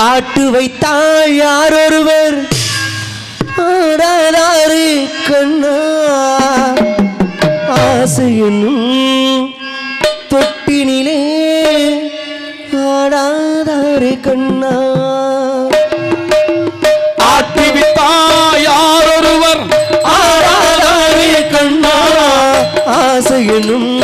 ஆட்டு வைத்தாள் யார் ஒருவர்? ஆடாதாரு கண்ணா. ஆசையனும் தொட்டினிலே ஆடாதாரு கண்ணா. யார் ஒருவர்? ஆடாதாரு கண்ணா. ஆசையனும்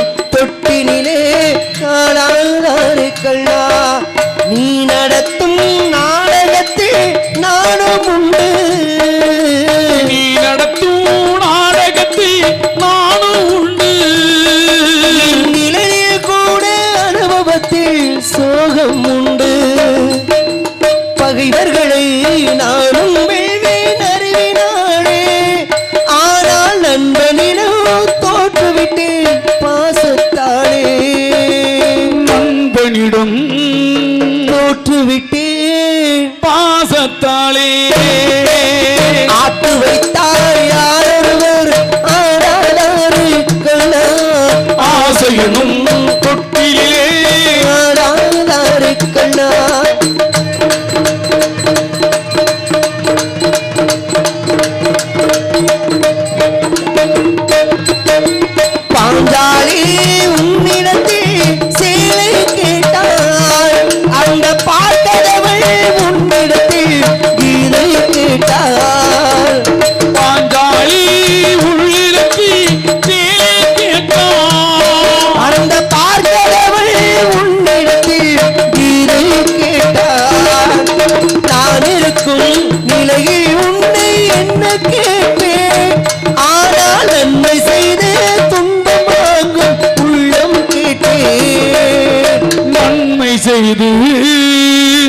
செய்து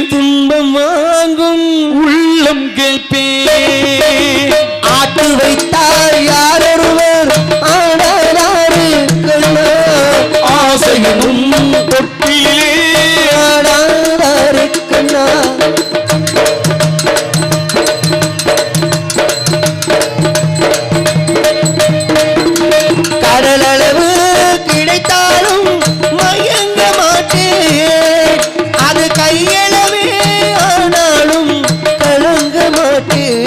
துன்பம் வாங்கும் உள்ளம் கேட்பேன். ஆட்டு வைத்தார் கலங்க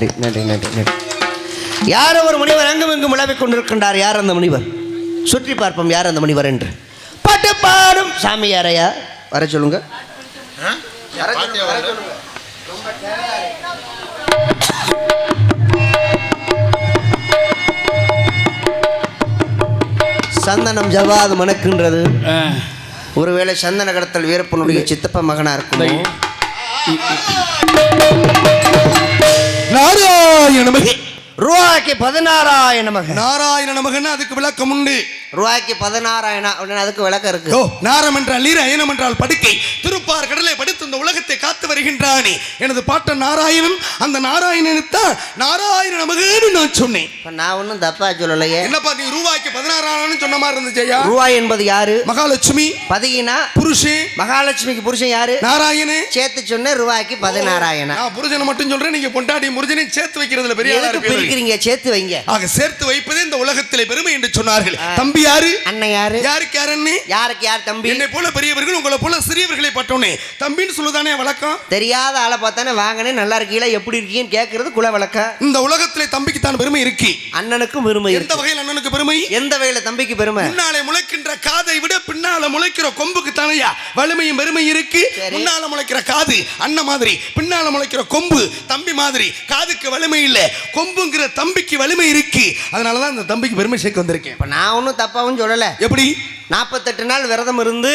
நன்றி நன்றி நன்றி நன்றி. யாரோ ஒரு முனிவர்? அங்கும் இங்கும் உழவிக் கொண்டிருக்கின்றார். யார் அந்த முனிவர்? சுற்றி பார்ப்போம் யார் அந்த முனிவர் என்று. பாட்டு பாடும் சாமி யாரையா வர சொல்லுங்க. சந்தனம் ஜவாது மணக்கின்றது. ஒருவேளை சந்தன கடத்தல் வீரப்பனுடைய சித்தப்ப மகனா இருக்குமோ? நாராயண நமக. ரூபாய்க்கு பதினாறாயிரம் மகன் நாராயண நமகன்னு அதுக்கு விளக்கம் உண்டு ரூபாய்க்கு பதினாறாயிரம் அப்படின்னு அதுக்கு விளக்கம் இருக்கு. ஓ நாரம் என்றால் நீர் அயனம் என்றால் படுக்கை. திருப்பார் கடலை படுத்து இந்த உலகத்தை காத்து வருகின்றானே. எனது பாட்டன் நாராயணன் அந்த நாராயணனைத்தான் நாராயண நமகன்னு நான் சொன்னேன். இப்ப நான் ஒன்றும் தப்பா சொல்லலையே. என்னப்பா நீ ரூபாய்க்கு பதினாறாயிரம் சொன்ன மாதிரி இருந்துச்சு ஐயா? ரூபாய் என்பது யாரு? மகாலட்சுமி. பதிகினா புருஷன் மகாலட்சுமிக்கு புருஷன் யாரு? நாராயணே. சேர்த்து சொன்ன ரூபாய்க்கு பதினாறாயிரம். நான் புருஷனை மட்டும் சொல்றேன் நீங்க பொண்டாட்டி முருஜனை சேர்த்து வைக்கிறதுல பெரிய. பிரிக்கிறீங்க? சேர்த்து வைங்க. ஆக சேர்த்து வைப்பதே இந்த உலகத்திலே பெருமை என்று சொன்னார்கள். தம்பி தம்பி யாரு? அண்ணன் யாரு? யாருக்கு யார் அண்ணே? யாருக்கு யார் தம்பி? என்னை போல பெரியவர்கள் உங்களை போல சிறியவர்களை பட்டோனே தம்பின்னு சொல்லுதானே வழக்கம்? தெரியாத ஆளை பார்த்தானே வாங்கனே நல்லா இருக்கீங்களா எப்படி இருக்கீங்கன்னு கேட்கறது குல வழக்கம். இந்த உலகத்திலே தம்பிக்கு தான் பெருமை இருக்கு. அண்ணனுக்கும் பெருமை எந்த வகையில் அண்ணனுக்கு பெருமை? எந்த வகையில தம்பிக்கு பெருமை? முன்னாலே முளைக்கின்ற காதை விட பின்னால முளைக்கிற கொம்புக்கு தானையா வலிமையும் பெருமை இருக்கு. முன்னால முளைக்கிற காது அண்ணன் மாதிரி பின்னால முளைக்கிற கொம்பு தம்பி மாதிரி காதுக்கு வலிமை இல்ல கொம்புங்கிற தம்பிக்கு வலிமை இருக்கு. அதனாலதான் இந்த தம்பிக்கு பெருமை சேர்க்க வந்திருக்கேன். இப்ப நான் ஒன்றும் தப்பாவும் சொல்லல. எப்படி? நாற்பத்தெட்டு நாள் விரதம் இருந்து.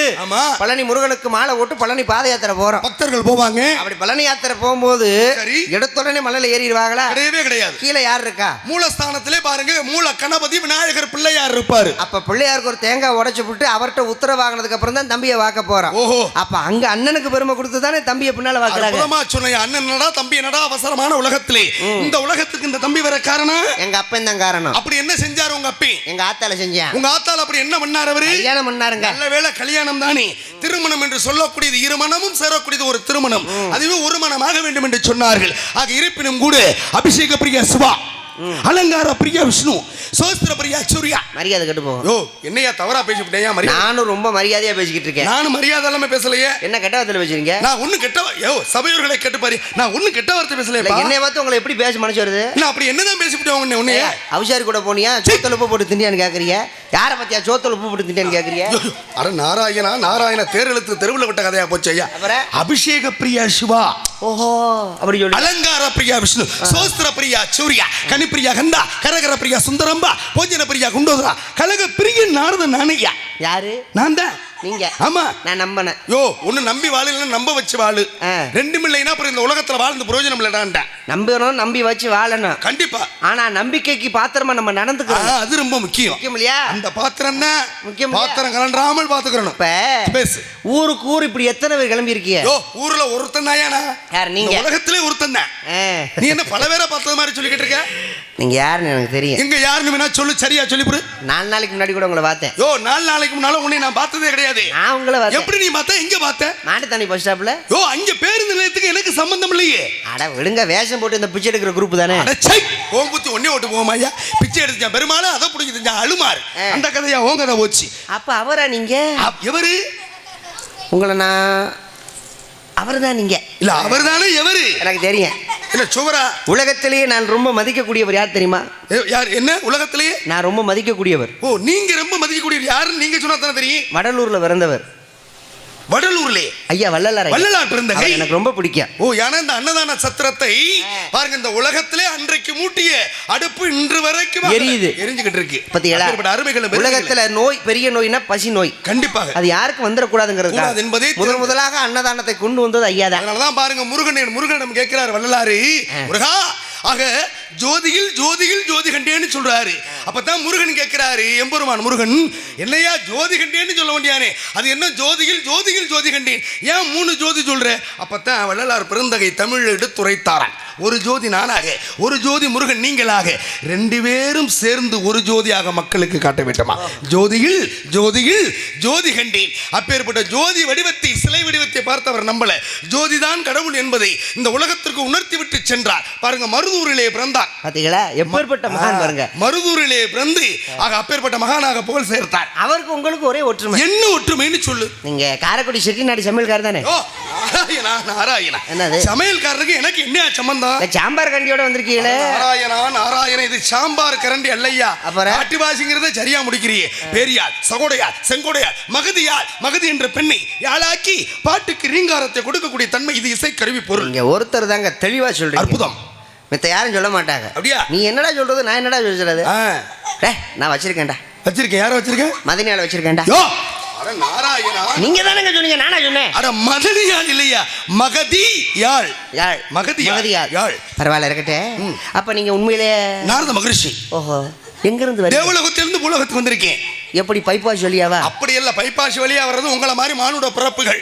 பழனி முருகனுக்கு மாலை போட்டு பழனி பாத யாத்திரை போறோம். பக்தர்கள் போவாங்க. அப்படி பழனி யாத்திரை போகும்போது. எடுத்துடனே மலையில ஏறிடுவாங்களா? கிடையவே கிடையாது. கீழே யார் இருக்கா? மூலஸ்தானத்திலே பாருங்க மூல கணபதி விநாயகர் பிள்ளையார் இருப்பாரு. அப்ப பிள்ளையாருக்கு ஒரு தேங்காய் உடைச்சு விட்டு அவர்கிட்ட உத்தரவு வாங்கினதுக்கு அப்புறம் தான் தம்பியை வாக்க போறான் ஓஹோ. அப்ப அங்க அண்ணனுக்கு பெருமை கொடுத்து தானே தம்பியை பின்னால வாக்குறாங்க? சொன்ன அண்ணன் என்னடா தம்பி என்னடா அவசரமான உலகத்திலே? இந்த உலகத்துக்கு இந்த தம்பி வர காரணம்? எங்க அப்பன் தான் காரணம். அப்படி என்ன செஞ்சாரு உங்க அப்பி? எங்க ஆத்தால செஞ்சேன். உங்க ஆத்தால அப்படி என்ன பண்ணார் அவரு? கல்யாணம் பண்ணாருங்க. நல்ல வேளை கல்யாணம் தானே. திருமணம் என்று சொல்லக்கூடியது இரு மனமும் சேரக்கூடியது ஒரு திருமணம். அதுவே ஒரு மனமாக வேண்டும் என்று சொன்னார்கள். ஆக இருப்பினும் கூட அபிஷேக பிரியா சிவா அலங்கார பிரியா விஷ்ணு சோஸ்திர பிரியா சூர்யா. மரியாதை கெட்டு போகும். யோ என்னையா தவறா பேசிவிட்டேயா மரியாதை? நானும் ரொம்ப மரியாதையா பேசிக்கிட்டு இருக்கேன். நானும் மரியாதை இல்லாம பேசலையே? என்ன கெட்ட வார்த்தையில பேசுறீங்க? நான் ஒண்ணு கெட்ட யோ சபையோர்களை கேட்டு பாரு. நான் ஒண்ணு கெட்ட வார்த்தை இல்ல, பேசலையே என்னைய பார்த்து உங்களை எப்படி பேச மனசு வருது? நான் அப்படி என்னதான் பேசிவிட்டேன் உன்னை உன்னைய? அவிசாரி கூட போனியா? சோத்தல் உப்பு போட்டு திண்டியான்னு கேக்குறீங்க? யாரை பத்தியா சோத்தல் உப்பு போட்டு திண்டியான்னு கேக்குறீங்க அட நாராயணா நாராயண தேரெழுத்து தெருவில் விட்ட கதையா போச்சு ஐயா? அபிஷேக பிரியா சிவா. ஓஹோ அப்படி சொல்லி. அலங்கார பிரியா விஷ்ணு சோஸ்திர பிரியா சூர்யா கனிப்பிரியா கந்தா கரகர பிரியா சுந்தரம்பா போஜன பிரியா குண்டோதரா கலக பிரிய நாரத நானையா. யாரு? நான் தான். நீங்க. ஆமா. நான் நம்பினேன். யோ ஒண்ணு நம்பி வாழு இல்லைன்னா நம்ப வச்சு வாழு. ரெண்டும் இல்லைன்னா அப்புறம் இந்த உலகத்துல வாழ்ந்து பிரயோஜனம் இல்லடான்டா நம்பணும் நம்பி வச்சு வாழணும். கண்டிப்பா. ஆனா நம்பிக்கைக்கு பாத்திரமா நம்ம ஆ, நடந்துக்கிறோம் அது ரொம்ப முக்கியம். முக்கியம் இல்லையா? அந்த பாத்திரம் தான் முக்கியம்? பாத்திரம் கலண்டாமல் பாத்துக்கிறணும் இப்ப பேசு. ஊருக்கு ஊர் இப்படி எத்தனை பேர் கிளம்பி இருக்கீங்க யோ ஊர்ல ஒருத்தன் தாயானா யார் நீங்க? உலகத்திலே ஒருத்தன் தான். நீ என்ன பல பேரை பார்த்தது மாதிரி சொல்லிக்கிட்டு இருக்க? நீங்க யாருன்னு எனக்கு தெரியும். எங்க யாருன்னு வேணா சொல்லு சரியா சொல்லி நாலு நாளைக்கு முன்னாடி கூட உங்களை பார்த்தேன். யோ நாலு நாளைக்கு முன்னால உன்னை நான் பார்த்ததே கிடையாது. நான் உங்களை எப்படி நீ பார்த்த? எங்க பார்த்த மாட்டுத்தானி பஸ் ஸ்டாப்ல யோ அங்க பேருந்து நிலையத்துக்கு எனக்கு சம்பந்தம் இல்லையே. அட விடுங்க வேஷம் போட்டு இந்த பிச்சை எடுக்கிற குரூப் தானே? அடச்சை ஓம்புத்தி ஒன்னே ஓட்டு போமா ஐயா. பிச்சை எடுத்துச்சான் பெருமாள் அதை பிடிக்குது அழுமாறு. அந்த கதையா கதை போச்சு. அப்ப அவரா நீங்க? எவரு? உங்களை நான் அவர் தான் நீங்க? இல்ல அவர்தானே எவரு? எனக்கு தெரியும். இல்ல சுவரா? உலகத்திலேயே நான் ரொம்ப மதிக்கக்கூடியவர் யார் தெரியுமா? யார் என்ன? உலகத்திலேயே? நான் ரொம்ப மதிக்கக்கூடியவர். ஓ நீங்க ரொம்ப மதிக்கக்கூடிய யாருன்னு நீங்க சொன்னா தானே தெரியும்? வடலூர்ல பிறந்தவர். வடலூர்லே. ஐயா வள்ளலார். வள்ளலார் கை. எனக்கு ரொம்ப பிடிக்கும். ஓ ஏன்னா இந்த அன்னதான சத்திரத்தை பாருங்க இந்த உலகத்திலே அன்றைக்கு மூட்டிய அடுப்பு இன்று வரைக்கும் எரியுது. எரிஞ்சுகிட்டு இருக்கு. அப்பேற்பட்ட அருமைகளை. உலகத்துல நோய் பெரிய நோய்னா பசி நோய். கண்டிப்பாக. அது யாருக்கும் வந்துடக்கூடாதுங்கிறது கூடாது என்பதே முதல் முதலாக அன்னதானத்தை கொண்டு வந்தது ஐயா தான். அதனாலதான் பாருங்க முருகன் முருகனிடம் கேட்கிறார் வள்ளலாரு முருகா ஆக ஜோதியில் ஜோதியில் ஜோதி கண்டேன்னு சொல்றாரு. அப்பதான் முருகன் கேட்கிறாரு எம்பெருமான் முருகன் என்னையா ஜோதி கண்டேன்னு சொல்ல வேண்டியானே அது என்ன ஜோதியில் ஜோதியில் ஜோதி கண்டேன்? ஏன் மூணு ஜோதி சொல்ற? அப்பதான் வள்ளலார் பெருந்தகை தமிழ் எடுத்துரைத்தாரான் ஒரு ஜோதி நானாக ஒரு ஜோதி முருகன் நீங்களாக ரெண்டு பேரும் சேர்ந்து ஒரு ஜோதியாக மக்களுக்கு காட்ட வேண்டுமா? ஜோதியில் ஜோதியில் ஜோதி கண்டேன். அப்பேற்பட்ட ஜோதி வடிவத்தை சிலை வடிவத்தை பார்த்தவர் நம்பல ஜோதிதான் கடவுள் என்பதை இந்த உலகத்திற்கு உணர்த்தி விட்டு சென்றார். பாருங்க மருதூரிலே பிறந்தார் பாத்தீங்களா? எப்பேற்பட்ட மகான் பாருங்க. மருதூரிலே பிறந்து ஆக அப்பேற்பட்ட மகானாக புகழ் சேர்த்தார். அவருக்கு உங்களுக்கு ஒரே ஒற்றுமை. என்ன ஒற்றுமைன்னு சொல்லு. நீங்க காரைக்குடி செட்டிநாடு சமையல்கார் தானே? நாராயணா என்னது? சமையல்காரருக்கு எனக்கு என்ன சம்பந்தம்? இந்த சாம்பார் கண்டியோட வந்திருக்கீங்களே? நாராயணா நாராயணா இது சாம்பார் கரண்டி அல்லையா? அப்புறம்? ஆட்டுவாசிங்கிறத சரியா முடிக்கிறியே பெரியாள் சகோடையாள் செங்கோடையாள் மகதியாள் மகதி என்ற பெண்ணை யாழாக்கி பாட்டுக்கு ரீங்காரத்தை கொடுக்கக்கூடிய தன்மை இது இசை கருவி பொருள். நீங்க ஒருத்தர் தாங்க தெளிவா சொல்றீங்க. அற்புதம். மித்த யாரும் சொல்ல மாட்டாங்க. அப்படியா? நீ என்னடா சொல்றது நான் என்னடா சொல்றது? நான் வச்சிருக்கேன்டா. வச்சிருக்கேன். யார வச்சிருக்கேன் மதினால வச்சிருக்கேன்டா. நீங்க தானங்க சொன்னீங்க நானா சொன்னேன். அட மதனியாள் இல்லையா? மகதி யாழ் யாழ் மகதி. மகதி யாழ். யாழ். பரவாயில்ல இருக்கட்டே அப்ப நீங்க உண்மையிலே நாரத மகரிஷி. ஓஹோ. எங்க இருந்து வரீங்க தேவலோகத்திலிருந்து பூலோகத்துக்கு வந்திருக்கேன். எப்படி பைப்பா சொல்லியாவா அப்படி இல்ல பைப்பாசி வழியா வர்றது உங்களை மாதிரி மானுட பிறப்புகள்.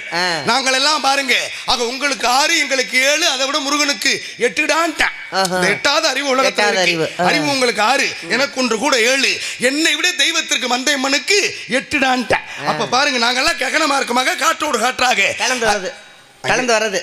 நாங்கள் எல்லாம் பாருங்க ஆக உங்களுக்கு ஆறு எங்களுக்கு ஏழு அதை விட முருகனுக்கு எட்டுடான்ட்டான் எட்டாவது அறிவு இருக்கு. அறிவு. அறிவு உங்களுக்கு ஆறு எனக்கு ஒன்று கூட ஏழு. என்னை விட தெய்வத்திற்கு மந்தையம்மனுக்கு எட்டுடான்ட்டான் அப்ப பாருங்க நாங்கெல்லாம் ககனமா இருக்கமாக காற்றோடு காற்றாக. கலந்து வர்றது. கலந்து வர்றது.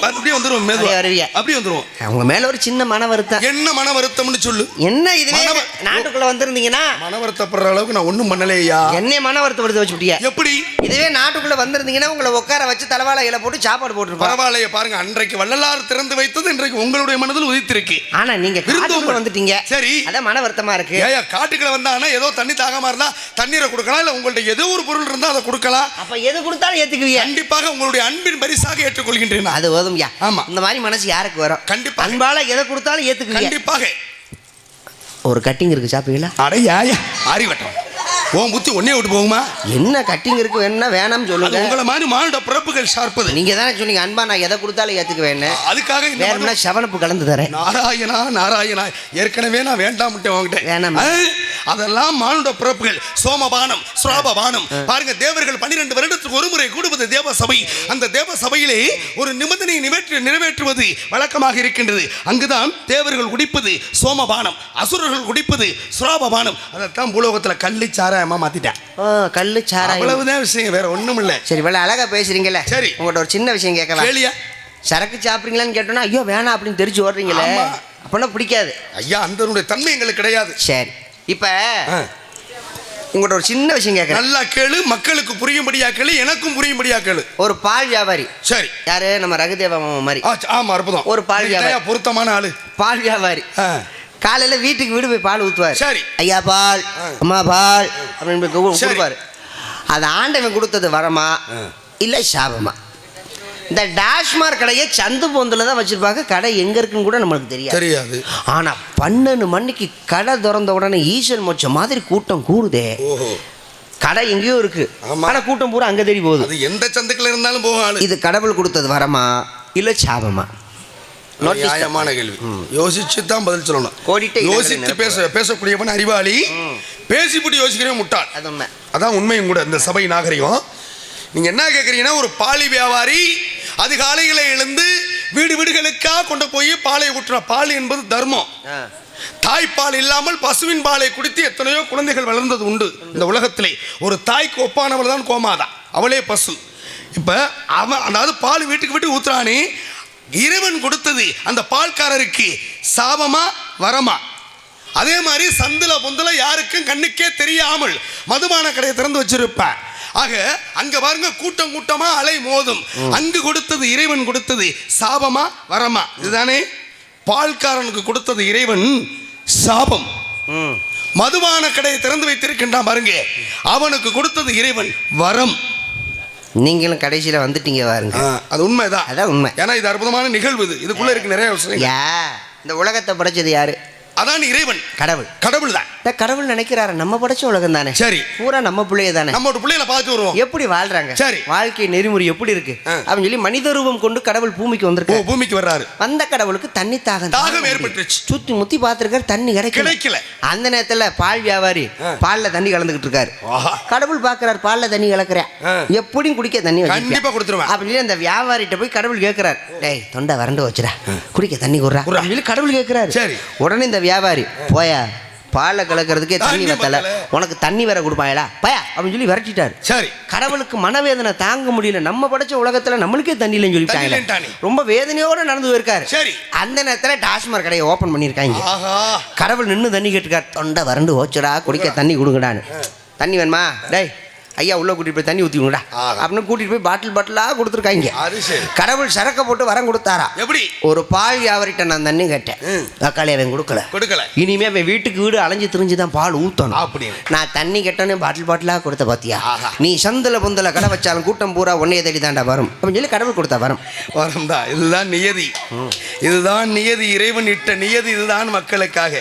அப்படியே வந்துருவோம் மெதுவா. அப்படியே வருவியா? அப்படியே வந்துருவோம். அவங்க மேல ஒரு சின்ன மன வருத்தம். என்ன மன வருத்தம்னு சொல்லு. என்ன இதுவே? மன- நாட்டுக்குள்ள வந்திருந்தீங்கன்னா மன வருத்தப்படுற அளவுக்கு நான் ஒண்ணும் பண்ணலையா? என்னைய மன வருத்தப்படுத்த வச்சுட்டியா எப்படி? இதுவே நாட்டுக்குள்ள வந்திருந்தீங்கன்னா உங்களை உட்கார வச்சு தலைவாழ இலை போட்டு சாப்பாடு போட்டுருப்பா பரவாயில்லையே பாருங்க அன்றைக்கு வள்ளலார் திறந்து வைத்தது இன்றைக்கு உங்களுடைய மனதில் உதித்திருக்கு. ஆனா நீங்க விருந்தோம்பல். வந்துட்டீங்க. சரி. அதான் மன வருத்தமா இருக்கு. ஏயா காட்டுக்குள்ள வந்தாங்கன்னா ஏதோ தண்ணி தாகமா இருந்தா தண்ணீரை கொடுக்கலாம் இல்ல உங்கள்ட்ட ஏதோ ஒரு பொருள் இருந்தா அதை கொடுக்கலாம். அப்ப எது கொடுத்தாலும் ஏத்துக்குவியா? கண்டிப்பாக உங்களுடைய அன்பின் பரிசாக ஏற்றுக்கொள்கின்றேன் நான். அது போதும்யா ஆமா. இந்த மாதிரி மனசு யாருக்கு வரும்? கண்டிப்பா. அன்பால எதை கொடுத்தாலும் ஏத்துக்குவியா கண்டிப்பாக. ஒரு கட்டிங் இருக்கு சாப்பிடுவீங்களா? அடையாயா ஆரிவட்டம் உன் புத்தி ஒன்னே விட்டு போகுமா? என்ன கட்டிங் இருக்கு வேணும்னா வேணாம்னு சொல்லுங்க. உங்களை மாதிரி மானுட பிறப்புகள் சார்ப்பது நீங்க தானே சொன்னீங்க அன்பா நான் எதை கொடுத்தாலும் ஏத்துக்குவேன்னு. அதுக்காக இந்த வேணும்னா செவனப்பு கலந்து தரேன். நாராயணா நாராயணா. ஏற்கனவே நான் வேண்டாம்ட்டு உங்ககிட்ட வேணாம். அதெல்லாம் மானுட பிறப்புகள். சோமபானம் சுராபபானம். பாருங்க தேவர்கள் பன்னிரண்டு வருடத்துக்கு ஒரு முறை கூடுவது தேவ சபை அந்த தேவ சபையிலே ஒரு நிபந்தனையை நிறைவேற்று நிறைவேற்றுவது வழக்கமாக இருக்கின்றது. அங்குதான் தேவர்கள் குடிப்பது சோமபானம் அசுரர்கள் குடிப்பது சுராபபானம். அதைத்தான் பூலோகத்துல கள்ளி சாராயமா மாத்திட்டேன். கல்லு சாராயம். அவ்வளவுதான் விஷயம் வேற ஒண்ணும் இல்ல சரி இவ்வளவு அழகா பேசுறீங்கல்ல. சரி. உங்கள்ட்ட ஒரு சின்ன விஷயம் கேட்கவா கேளியா? சரக்கு சாப்பிட்றீங்களான்னு கேட்டோன்னா ஐயோ வேணாம் அப்படின்னு தெரிஞ்சு ஓடுறீங்களே. அப்படின்னா பிடிக்காது. ஐயா அந்த தன்மை எங்களுக்கு கிடையாது. சரி. இப்போ ஆ. உங்கள்ட்ட ஒரு சின்ன விஷயம் கேட்குறேன் நல்லா கேளு மக்களுக்கு புரியும்படியா கேளு எனக்கும் புரியும்படியா கேளு. ஒரு பால் வியாபாரி. சரி. யாரு? நம்ம ரகுதேவ மாமா மாதிரி. ஆமா அற்புதம். ஒரு பால் தான்யா பொருத்தமான ஆளு. பால் வியாபாரி. காலையில வீட்டுக்கு வீடு போய் பால் ஊத்துவார். சரி. ஐயா பால். அம்மா பால். அப்படின்னு. கொடுப்பாரு. அது ஆண்டவன் கொடுத்தது வரமா இல்ல சாபமா? இந்த டாஸ்மார் கடையை சந்து பொந்தில் தான் வச்சிருப்பாங்க. கடை எங்க இருக்குன்னு கூட நம்மளுக்கு தெரியாது. தெரியாது. ஆனா பன்னெண்டு மணிக்கு கடை திறந்த உடனே ஈசல் மொச்ச மாதிரி கூட்டம் கூடுதே. கடை எங்கேயோ இருக்கு. ஆமா. ஆனா கூட்டம் பூரா அங்க தேடி போகுது. எந்த சந்துக்குள்ள இருந்தாலும் போகும் இது கடவுள் கொடுத்தது வரமா இல்ல சாபமா? நியாயமான கேள்வி. யோசிச்சு தான் பதில் சொல்லணும். கோடிட்ட யோசித்து. பேச பேசக்கூடியவன் அறிவாளி. பேசிப்படி யோசிக்கிறவன் முட்டாள். அதான் உண்மையும் கூட இந்த சபை நாகரிகம். நீங்க என்ன கேட்குறீங்கன்னா ஒரு பாலி வியாபாரி அதிகாலையில் எழுந்து வீடு வீடுகளுக்கா கொண்டு போய் பாலை ஊற்றுற. பால் என்பது தர்மம். தாய்ப்பால் இல்லாமல் பசுவின் பாலை குடித்து எத்தனையோ குழந்தைகள் வளர்ந்தது உண்டு இந்த உலகத்திலே. ஒரு தாய்க்கு ஒப்பானவள் தான் கோமாதா. அவளே பசு. இப்ப அவன் அதாவது பால் வீட்டுக்கு வீட்டு ஊத்துறானே. இறைவன் கொடுத்தது அந்த பால்காரருக்கு சாபமா வரமா? அதே மாதிரி சந்துல பொந்துல யாருக்கும் கண்ணுக்கே தெரியாமல் மதுபான கடையை திறந்து வச்சிருப்பேன் ஆக அங்க பாருங்க கூட்டம் கூட்டமா அலை மோதும். அங்கு கொடுத்தது இறைவன் கொடுத்தது சாபமா வரமா? இதுதானே? பால்காரனுக்கு கொடுத்தது இறைவன் சாபம். ம். மதுபான கடையை திறந்து வைத்திருக்கின்றான் பாருங்க. அவனுக்கு கொடுத்தது இறைவன் வரம். நீங்களும் கடைசியில வந்துட்டீங்க பாருங்க. அது உண்மைதான். அதான் உண்மை. ஏன்னா இது அற்புதமான நிகழ்வு இது. இதுக்குள்ள இருக்கு நிறைய விஷயம் இந்த உலகத்தை படைச்சது யாரு? அதான் இறைவன் கடவுள் கடவுள் தான் கடவுள் நினைக்கிறாரு நம்ம படைச்ச உலகம் தானே சரி பூரா நம்ம பிள்ளைய தானே நம்மளோட பிள்ளைகளை பார்த்து வருவோம் எப்படி வாழ்றாங்க சரி. வாழ்க்கை நெறிமுறை எப்படி இருக்கு. அப்படின்னு சொல்லி மனித ரூபம் கொண்டு கடவுள் பூமிக்கு ஓ வந்திருக்காரு பூமிக்கு வர்றாரு வந்த கடவுளுக்கு தண்ணி தாகம் தாகம். ஏற்பட்டுருச்சு. சுத்தி முத்தி பார்த்திருக்காரு தண்ணி கிடைக்கல கிடைக்கல. அந்த நேரத்துல பால் வியாபாரி. பால்ல தண்ணி கலந்துகிட்டு இருக்காரு. கடவுள் பாக்குறாரு பால்ல தண்ணி கலக்குறேன். எப்படியும் குடிக்க தண்ணி? கண்டிப்பா கொடுத்துருவேன். அப்படின்னு அந்த வியாபாரிட்ட போய் கடவுள் கேட்கிறார் டேய் தொண்டை வறண்டு வச்சுடா குடிக்க தண்ணி குடுறா குடுறா. அப்படின்னு சொல்லி கடவுள் கேட்கிறாரு சரி. உடனே இந்த வியாபாரி போயா. பாலை கலக்கிறதுக்கே தண்ணி வத்தல. உனக்கு தண்ணி வேற கொடுப்பாயடா. பயா அப்படின்னு சொல்லி விரட்டிட்டாரு. சரி. கடவுளுக்கு மனவேதனை தாங்க முடியல. நம்ம படைச்ச உலகத்துல நம்மளுக்கே தண்ணி இல்லைன்னு. சொல்லிட்டாங்க ரொம்ப வேதனையோட நடந்து போயிருக்காரு. சரி. அந்த நேரத்துல டாஸ்மாக் கடையை ஓபன் பண்ணியிருக்காங்க. கடவுள் நின்று தண்ணி கேட்டுக்கார் தொண்டை வறண்டு ஓச்சுடா குடிக்க தண்ணி கொடுங்கடான்னு. தண்ணி வேணுமா? டேய் ஐயா உள்ள கூட்டிட்டு போய் தண்ணி ஆஹா. அப்படின்னு கூட்டிட்டு போய் பாட்டில் பாட்டிலாக கொடுத்துருக்காங்க. கடவுள் சரக்க போட்டு வரம் கொடுத்தாரா? எப்படி? ஒரு பால் வியாபாரிட்ட நான் தண்ணி கேட்டேன். தக்காளி அவன் கொடுக்கல. கொடுக்கல. இனிமே அவன் வீட்டுக்கு வீடு அலைஞ்சு திரிஞ்சு தான் பால் ஊற்றணும் அப்படின்னு. நான் தண்ணி கெட்டனே பாட்டில் பாட்டிலாக கொடுத்த பாத்தியா? ஆஹா. நீ சந்தில பொந்தல கடை வச்சாலும் கூட்டம் பூரா உன்னைய தேடி தாண்டா வரும். அப்படின்னு சொல்லி கடவுள் கொடுத்தா வரும். வரம் தான் இதுதான் நியதி. இதுதான் நியதி. இறைவன் இட்ட நியதி. இதுதான் மக்களுக்காக.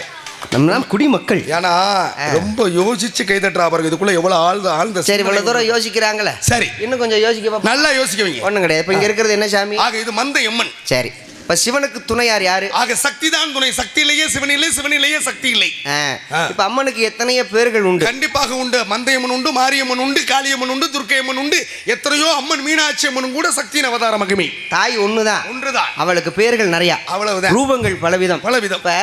நம்மளாம் குடிமக்கள். ஏன்னா ரொம்ப யோசிச்சு கை தட்டுறா பாருங்க இதுக்குள்ள எவ்வளவு ஆழ்ந்த ஆழ்ந்த சரி இவ்வளவு தூரம் யோசிக்கிறாங்களே. சரி. இன்னும் கொஞ்சம் யோசிக்க நல்லா யோசிக்கவீங்க. ஒண்ணும் கிடையாது. இப்போ இங்க இருக்கிறது என்ன சாமி? ஆக இது மந்த எம்மன் சரி. இப்ப சிவனுக்கு துணையார் யாரு? ஆக சக்தி தான் துணை. சக்தி இல்லையே சிவன் இல்லை சிவன் இல்லையே சக்தி இல்லை. இப்ப அம்மனுக்கு எத்தனையோ பேர்கள் உண்டு? கண்டிப்பாக உண்டு. மந்தையம்மன் உண்டு மாரியம்மன் உண்டு காளியம்மன் உண்டு துர்க்கையம்மன் உண்டு. எத்தனையோ அம்மன் மீனாட்சி அம்மனும் கூட சக்தியின் அவதார மகிமை. தாய் ஒண்ணுதான். ஒன்றுதான். அவளுக்கு பேர்கள் நிறைய. அவ்வளவுதான். ரூபங்கள் பலவிதம். பலவிதம். இப்ப.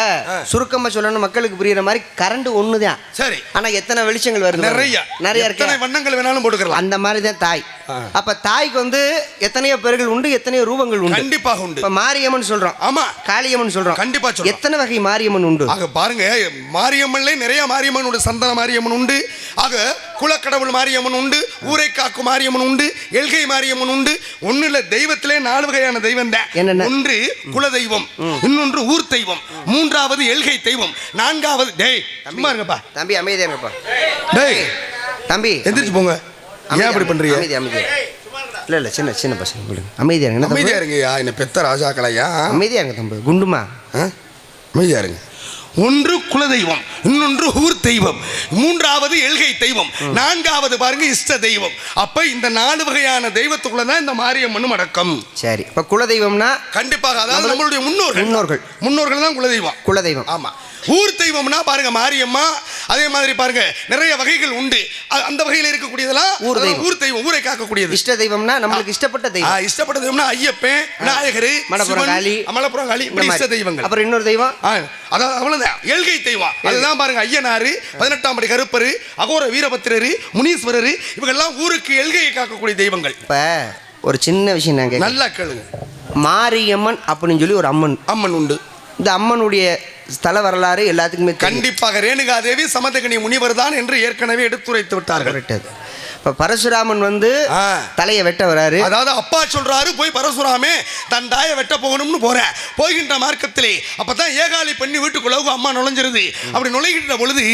சுருக்கமா சொல்லணும் மக்களுக்கு புரியுற மாதிரி கரண்ட் ஒண்ணுதான். சரி. ஆனா எத்தனை வெளிச்சங்கள் வருது. நிறைய. நிறைய இருக்கு. வண்ணங்கள் வேணாலும் போட்டுக்கலாம். அந்த மாதிரி தான் தாய். அப்ப தாய்க்கு வந்து எத்தனையோ பேர்கள் உண்டு எத்தனையோ ரூபங்கள் உண்டு. கண்டிப்பாக உண்டு. இப்ப மாரியம்மன் சொல்றோம் ஆமா. காளியம்மன் சொல்றோம் கண்டிப்பா சொல்றோம். எத்தனை வகை மாரியம்மன் உண்டு? ஆக பாருங்க மாரியம்மன்ல நிறைய மாரியம்மன் உண்டு சந்தன மாரியம்மன் உண்டு. ஆக குலக்கடவுள் மாரியம்மன் உண்டு ஊரை காக்கும் மாரியம்மன் உண்டு எல்கை மாரியம்மன் உண்டு. ஒண்ணு இல்ல தெய்வத்திலே நாலு வகையான தெய்வம் தான்? ஒன்று குல தெய்வம் இன்னொன்று ஊர் தெய்வம் மூன்றாவது எல்கை தெய்வம் நான்காவது டேய் சும்மா இருங்கப்பா. தம்பி அமைதியா இருங்கப்பா. டேய் தம்பி எந்திரிச்சு போங்க. ஏன் அப்படி பண்றீங்க? அமைதி அமைதி. இல்ல இல்ல சின்ன சின்ன பசங்க விடுங்க அமைதியா இருங்க. என்ன தம்பி? அமைதியா இருங்கய்யா. என்ன பெத்த ராஜாக்களையா? அமைதியா இருங்க தம்பி. குண்டுமா? ஆ? அமைதியா இருங்க. ஒன்று குலதெய்வம் இன்னொன்று ஊர் தெய்வம் மூன்றாவது எல்கை தெய்வம் நான்காவது பாருங்க இஷ்ட தெய்வம். அப்ப இந்த நாலு வகையான தெய்வத்துக்குள்ள தான் இந்த மாரியம்மனும் அடக்கம். சரி இப்ப குலதெய்வம்னா கண்டிப்பாக அதாவது நம்மளுடைய முன்னோர்கள். முன்னோர்கள். முன்னோர்கள் தான் குலதெய்வம். குலதெய்வம். ஆமா. ஊர் தெய்வம்னா பாருங்க மாரியம்மா அதே மாதிரி பாருங்க நிறைய வகைகள் உண்டு. அந்த வகையில் இருக்கக்கூடியதெல்லாம் ஊர் அதாவது தெய்வம். ஊர் தெய்வம் ஊரை காக்கக்கூடியது. இஷ்ட தெய்வம்னா நம்மளுக்கு இஷ்டப்பட்ட தெய்வம். இஷ்டப்பட்ட தெய்வம்னா ஐயப்பன் விநாயகர் மணப்புறம் காளி. மலப்புறம் காளி இஷ்ட. தெய்வங்கள். அப்புறம் இன்னொரு தெய்வம்? ஆ, அதான் அவ்வளவுதான். எல்கை தெய்வம். அதுதான் பாருங்க ஐயனாரு பதினெட்டாம் படி கருப்பரு அகோர வீரபத்திரரு முனீஸ்வரரு இவங்கெல்லாம் ஊருக்கு எல்கையை காக்கக்கூடிய தெய்வங்கள். இப்ப ஒரு சின்ன விஷயம் கேட்க நல்லா கேளுங்க. மாரியம்மன் அப்படின்னு சொல்லி ஒரு அம்மன். அம்மன் உண்டு. இந்த அம்மனுடைய ஸ்தல வரலாறு எல்லாத்துக்குமே. கண்டிப்பாக ரேணுகாதேவி சமதகனி முனிவர் தான் என்று ஏற்கனவே எடுத்துரைத்து விட்டார்கள். இப்ப பரசுராமன் வந்து. தலையை வெட்ட வராரு அதாவது அப்பா சொல்றாரு போய் பரசுராமே தன் தாயை வெட்ட போகணும்னு போறேன் போகின்ற மார்க்கத்திலே அப்பதான் ஏகாலி பண்ணி வீட்டுக்குள்ள அம்மா நுழைஞ்சிருது அப்படி நுழைகின்ற பொழுது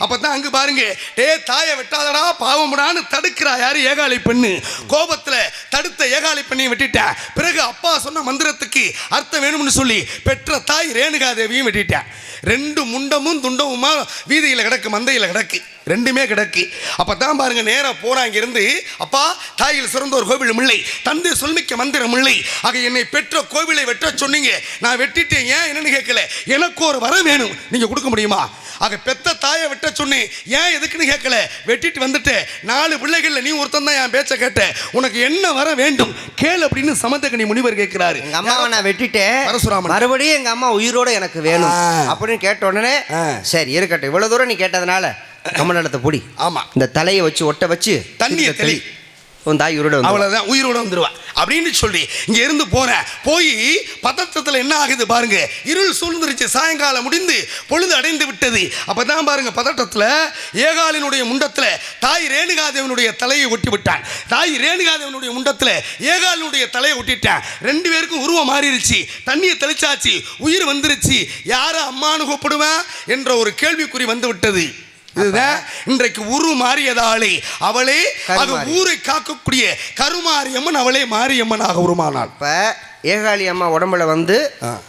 அப்பதான் அங்கு பாருங்க டே தாயை வெட்டாதடா பாவம்டான்னு தடுக்கிறா யாரு ஏகாலி பெண்ணு கோபத்துல தடுத்த ஏகாலி பெண்ணையும் வெட்டிட்டேன் பிறகு அப்பா சொன்ன மந்திரத்துக்கு அர்த்தம் வேணும்னு சொல்லி பெற்ற தாய் ரேணுகா தேவியும் வெட்டிட்டேன் ரெண்டு முண்டமும் துண்டமுமா வீதியில் கிடக்கு மந்தையில் கிடக்கு. ரெண்டுமே கிடக்கு. அப்போ தான் பாருங்க நேராக போறாங்க இருந்து அப்பா தாயில் சிறந்த ஒரு கோவில் இல்லை. தந்தை சொல்மிக்க மந்திரம் இல்லை. ஆக என்னை பெற்ற கோவிலை வெட்ட சொன்னீங்க. நான் வெட்டிட்டேன். ஏன் என்னன்னு கேட்கல. எனக்கு ஒரு வர வேணும். நீங்கள் கொடுக்க முடியுமா? ஆக பெத்த தாயை வெட்ட சொன்னேன். ஏன் எதுக்குன்னு கேட்கல? வெட்டிட்டு வந்துட்டு நாலு பிள்ளைகளில் நீ ஒருத்தன் தான் என் பேச்சை கேட்ட. உனக்கு என்ன வர வேண்டும் கேளு அப்படின்னு சமந்தகனி முனிவர் கேட்கிறாரு எங்க அம்மாவை நான் வெட்டிட்டேன் பரசுராமன். மறுபடியும் எங்க அம்மா உயிரோட எனக்கு வேணும். அப்படின்னு கேட்ட உடனே. சரி இருக்கட்டும் இவ்வளவு தூரம் நீ கேட்டதுனால கமண்டலத்தை பொடி ஆமா இந்த தலையை வச்சு ஒட்ட வச்சு தண்ணியை தெளி. உன் தாய் உயிரோட அவ்வளோதான் உயிரோட வந்துடுவா அப்படின்னு சொல்லி இங்கே இருந்து போகிறேன் போய் பதற்றத்துல என்ன ஆகுது பாருங்க. இருள் சூழ்ந்துருச்சு. சாயங்காலம் முடிந்து பொழுது அடைந்து விட்டது. அப்பதான் பாருங்க பதட்டத்தில் ஏகாலினுடைய முண்டத்தில் தாய் ரேணுகாதேவனுடைய தலையை ஒட்டி விட்டான். தாய் ரேணுகாதேவனுடைய முண்டத்தில் ஏகாலினுடைய தலையை ஒட்டிட்டான். ரெண்டு பேருக்கும் உருவம் மாறிடுச்சு தண்ணியை தெளிச்சாச்சு. உயிர் வந்துருச்சு. யாரை அம்மானு கூப்பிடுவேன் என்ற ஒரு கேள்விக்குறி வந்து விட்டது. இதுதான் இன்றைக்கு உரு மாறியதாலே அவளே அது. ஊரை காக்கக்கூடிய கருமாரியம்மன் அவளே மாரியம்மனாக உருமானாள் இப்ப ஏகாளி அம்மா உடம்புல வந்து.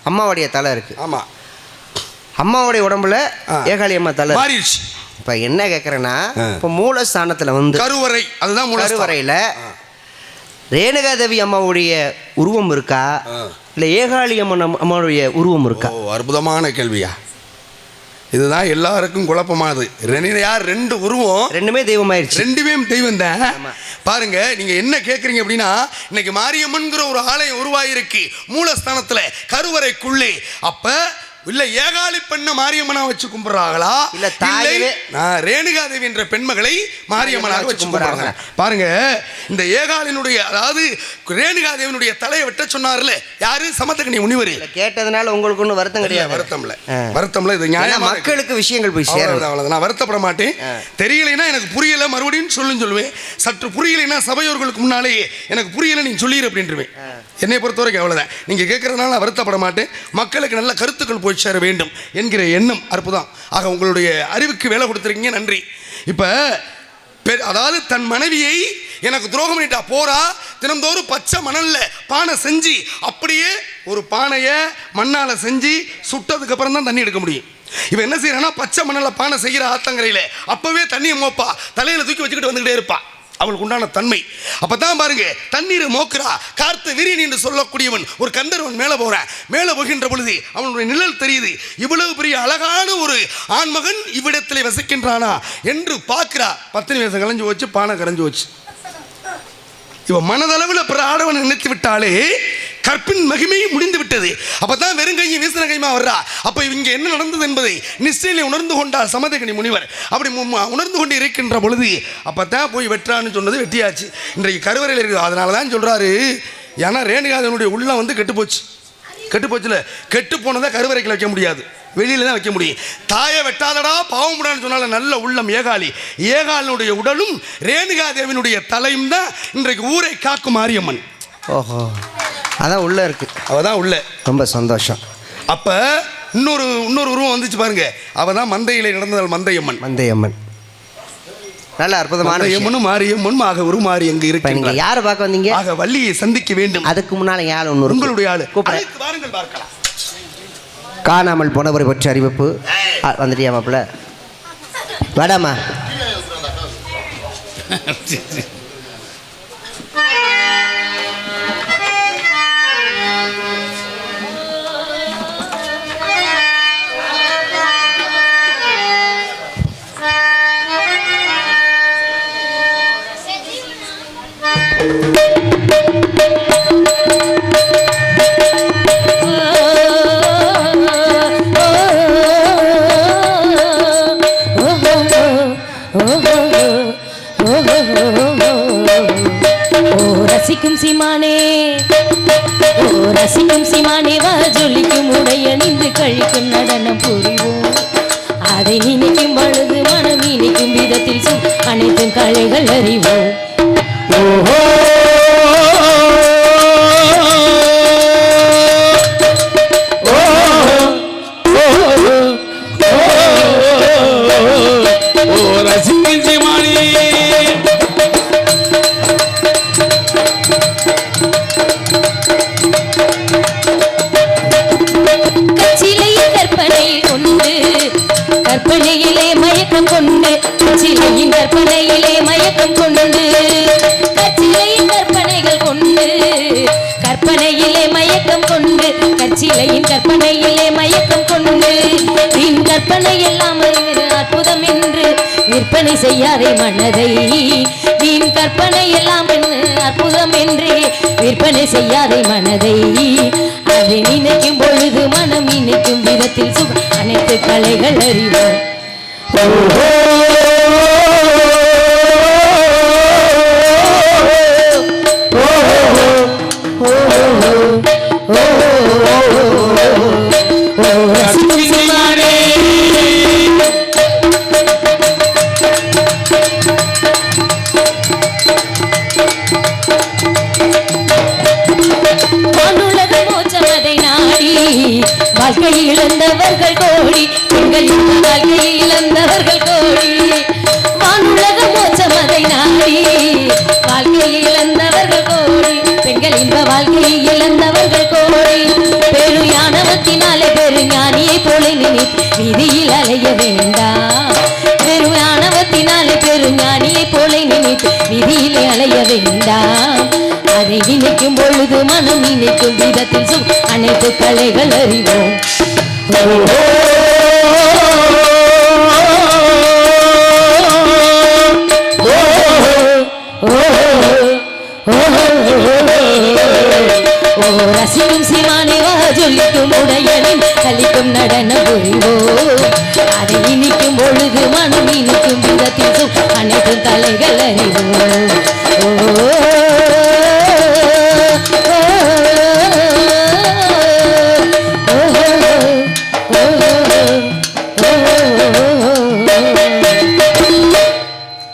அம்மாவுடைய தலை இருக்கு ஆமா அம்மாவுடைய உடம்புல. ஏகாளி அம்மா தலை. மாறிடுச்சு இப்ப என்ன கேக்குறேன்னா ஆ. இப்ப மூலஸ்தானத்துல வந்து கருவறை அதுதான். கருவறையில ரேணுகாதேவி அம்மாவுடைய உருவம் இருக்கா. இல்ல ஏகாளி அம்மன் அம்மா- அம்மாவுடைய உருவம் இருக்கா அற்புதமான கேள்வியா இதுதான் எல்லாருக்கும் குழப்பமானது. ரெண்டு யார் ரெண்டு உருவம்? ரெண்டுமே தெய்வமாயிருச்சு. ரெண்டுமே தெய்வம் தான். பாருங்க நீங்க என்ன கேக்குறீங்க அப்படின்னா இன்னைக்கு மாரியம்மன்கிற ஒரு ஆலயம் உருவாயிருக்கு. மூலஸ்தானத்துல கருவறைக்குள்ளே. அப்ப இல்ல ஏகாலி பெண்ண மாரியம்மனா வச்சு கும்பிடுறாங்களா? இல்ல தாயவே- நான் ரேணுகாதேவி என்ற பெண்மகளை மாரியம்மனாக வச்சு கும்பிடுறாங்க. பாருங்க இந்த ஏகாலினுடைய அதாவது ரேணுகாதேவினுடைய தலையை வெட்ட சொன்னார்ல யாரு? சமத்தகனி முனிவர். கேட்டதுனால உங்களுக்கு ஒன்றும் வருத்தம் கிடையாது. வருத்தம்ல. வருத்தம்ல இது இருக்கு. மக்களுக்கு விஷயங்கள் போய் சேரணும் அவ்வளவுதான், அவ்வளவுதான். நான் வருத்தப்பட மாட்டேன். தெரியலைன்னா எனக்கு புரியல மறுபடியும் சொல்லுன்னு சொல்லுவேன். சற்று புரியலைன்னா சபையோர்களுக்கு முன்னாலேயே எனக்கு புரியல நீங்க சொல்லிடு அப்படின்றவேன். என்னை பொறுத்த வரைக்கும் அவ்வளவுதான். நீங்க கேட்கறதுனால வருத்தப்பட மாட்டேன். மக்களுக்கு நல்ல கருத்துக்கள் போய் சேர வேண்டும் என்கிற எண்ணம் அற்புதம். ஆக உங்களுடைய அறிவுக்கு வேலை கொடுத்துருக்கீங்க நன்றி. இப்போ பெ- அதாவது தன் மனைவியை எனக்கு துரோகம் பண்ணிட்டா போறா தினந்தோறும் பச்சை மணல்ல பானை செஞ்சு அப்படியே ஒரு பானையை மண்ணால் செஞ்சு சுட்டதுக்கு அப்புறம் தான் தண்ணி எடுக்க முடியும். இவன் என்ன செய்யறான்னா பச்சை மணலில் பானை செய்கிற ஆத்தங்கரையில் அப்பவே தண்ணியை மோப்பா தலையில தூக்கி வச்சுக்கிட்டு வந்துகிட்டே இருப்பா. அவளுக்கு உண்டான தன்மை. அப்போ தான் பாருங்க தண்ணீர் மோக்கிறா கார்த்த விரியன் என்று சொல்லக்கூடியவன் ஒரு கந்தர்வன் மேலே போகிறான் மேலே போகின்ற பொழுது அவனுடைய நிழல் தெரியுது. இவ்வளவு பெரிய அழகான ஒரு ஆண்மகன் இவ்விடத்திலே வசிக்கின்றானா என்று பார்க்கிறா. பத்தினி நிமிஷம் கலைஞ்சு வச்சு பானை கரைஞ்சு வச்சு இவன் மனதளவில் பிற ஆடவனை நினைத்து விட்டாலே கற்பின் மகிமை முடிந்து விட்டது. அப்பதான் வெறும் கையை வீசின கைமா வர்றா? அப்ப இங்க என்ன நடந்தது என்பதை நிச்சயிலே உணர்ந்து கொண்டார் சமதகனி முனிவர். அப்படி உணர்ந்து கொண்டு இருக்கின்ற பொழுது அப்பதான் போய் வெட்டுறான்னு சொன்னது வெட்டியாச்சு. இன்றைக்கு கருவறையில் இருக்குது. அதனால தான் சொல்றாரு ஏன்னா ரேணுகாதனுடைய உள்ளம் வந்து கெட்டுப்போச்சு கெட்டு போச்சுல. கெட்டு போனதை கருவறைக்குள்ள வைக்க முடியாது. வெளியில தான் வைக்க முடியும். தாயை வெட்டாதடா பாவமுடான்னு சொன்னால நல்ல உள்ளம் ஏகாலி. ஏகாலனுடைய உடலும் ரேணுகாதேவினுடைய தலையும் தான் இன்றைக்கு ஊரை காக்கும் மாரியம்மன். ஓஹோ. அதான் உள்ளே இருக்கு. அவ தான் உள்ள. ரொம்ப சந்தோஷம். அப்ப இன்னொரு இன்னொரு உருவம் வந்துச்சு பாருங்க. அவ தான் மந்தையிலே நடந்ததால் மந்தையம்மன். மந்தையம்மன். நல்ல அற்புதமான. மந்தையம்மனும் மாரியம்மனும் ஆக உருமாறி அங்கு இப்ப நீங்க இருக்கின்றார் யாரை பார்க்க வந்தீங்க? ஆக வள்ளியை சந்திக்க வேண்டும். அதுக்கு முன்னால என் ஆள் ஒன்று இருக்கு. உங்களுடைய ஆளு. கூப்பிடுறேன். அழைத்து வாருங்கள் பார்க்கலாம். காணாமல் போனவரை பற்றி அறிவிப்பு. வந்துட்டியா மாப்பிள்ள? வேடாமா? ஓ கற்பனையிலே மயக்கம் கொண்டு கச்சிலையின் கற்பனையிலே மயக்கம் கொண்டு கச்சிலையின் கற்பனைகள் கொண்டு கற்பனையிலே மயக்கம் கொண்டு கச்சிலையின் கற்பனையிலே மயக்கம் கொண்டு வீண் கற்பனை எல்லாம் அறிவது அற்புதம் என்று விற்பனை செய்யாதே மனதை வீண் கற்பனை எல்லாம் அற்புதம் என்று விற்பனை செய்யாதே மனதை அதை நினைக்கும் பொழுது சுகத்தில் சுகம் அனைத்து கலைகள் அறிவோம் விதியில் அலைய வேண்டாம். அதை நினைக்கும் பொழுது மனம் நினைக்கும் விதத்தில் சும் அனைத்து கலைகள் அறிவோம். ஓ ரசிக்கும் சிமானி வா ஜொலிக்கும் உடையனின் கலிக்கும் நடன புரிவோ. அதை இனிக்கும் பொழுது மனம் இனிக்கும் விதத்தில் சும் அனைத்து கலைகள் அறிவோம்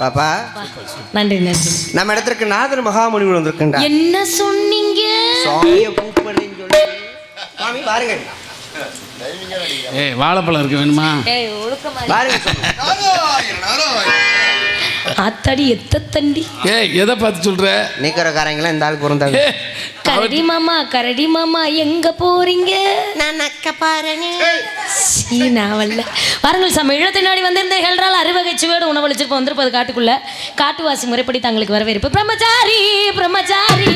பாப்பா நன்றி நன்றி. நம்ம இடத்திற்கு நாதர் மகாமுனிவர் வந்திருக்கின்றார். என்ன சொன்னீங்க? சுவாமியை கூப்பிடுறேன்னு சொல்லி சுவாமி பாருங்க. ஏய் வாழைப்பழம் இருக்கு வேணுமா. பாருங்க. ஆத்தாடி எத்த தண்டி? ஏய் எதை பார்த்து சொல்ற? நீக்கிறக்காரங்களாம் இந்த ஆள் பொருந்தாங்க ஏய், கரடி மாமா கரடி மாமா எங்க போறீங்க? நான் அக்க பாருங்க. சீ நாவல்ல வாருங்கள் சம இழத்தை நாடி வந்திருந்த ஹெல்றால் அறுவகை சுவேடு உணவளிச்சிருப்போம். வந்திருப்பது காட்டுக்குள்ள. காட்டுவாசி முறைப்படி தங்களுக்கு வரவேற்பு. பிரம்மச்சாரி பிரம்மச்சாரி.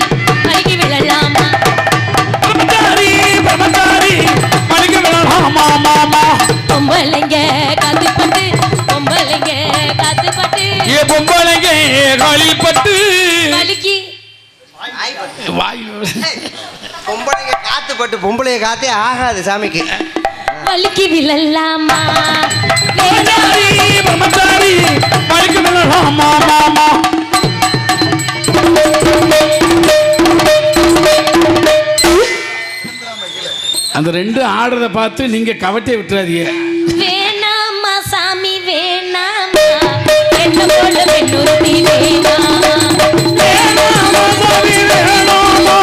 பொம்பளைங்க காத்துப்பட்டு பொம்பளைங்க காத்துப்பட்டு. ஏ பொம்பளைங்க காலில் பட்டு வலிக்கு. வாய். பொம்பளைங்க காத்து பட்டு பொம்பளைய காத்தே ஆகாது சாமிக்கு. வலிக்கு விழலாமா? மணிக்கு விழலாம், மாமா, அந்த ரெண்டு ஆடுறத பார்த்து நீங்க கவட்டையை விட்டுறாதீங்க. வேணாமா சாமி வேணாமா என்ன போல பெண்ணுறுத்தி வேணாமா வேணாமா சாமி, வேணாமா.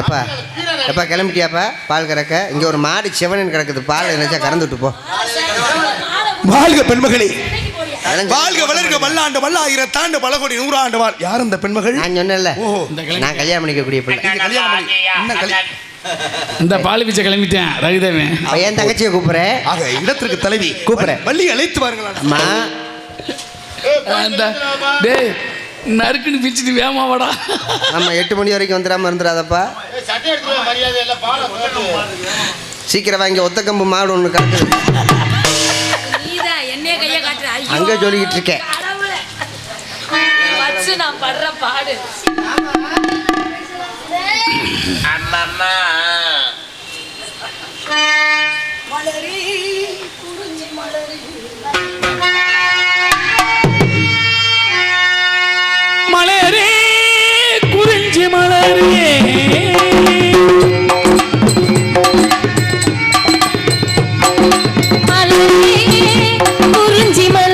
எப்பா எப்பா கிளம்பிட்டியாப்பா? பால் கறக்க? இங்க ஒரு மாடு செவனன் கிடக்குது. பால் நினைச்சா கறந்து விட்டு போ. வாழ்க பெண்மகளே. வாழ்க வளர்க வல்லாண்டு வல்லாயிரத்தாண்டு பல கோடி நூறாண்டு வாழ். யார் அந்த பெண்மகள்? நான் சொன்னேன்ல. நான் கல்யாணம் பண்ணிக்கக்கூடிய பிள்ளை. கல்யாணம் பண்ணி இன்னும் கல்யா- இந்த பால் பீச்சை கிளம்பிட்டேன் ரவிதேவன் அப்ப என் தங்கச்சியை கூப்பிடுறேன் ஆக இடத்திற்கு தலைவி. கூப்பிடுறேன். வள்ளி அழைத்து வாருங்களா அம்மா. அந்த டேய் நறுக்குன்னு பிச்சுட்டு வேமா வாடா. நம்ம எட்டு மணி வரைக்கும் வந்துடாம இருந்துடாதப்பா. சீக்கிரம் வாங்கி ஒத்த கம்பு மாடு ஒன்று அங்க சொல்லிக்கிட்டு இருக்கேன் நான் படுற பாடு. மலரே குறிஞ்சி மலரே. மலரே குறிஞ்சி மலரே. மலரே குறிஞ்சி மலரே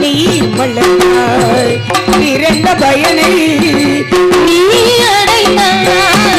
நீ மலராய் பிறந்த பயனை நீ அடைந்தாய்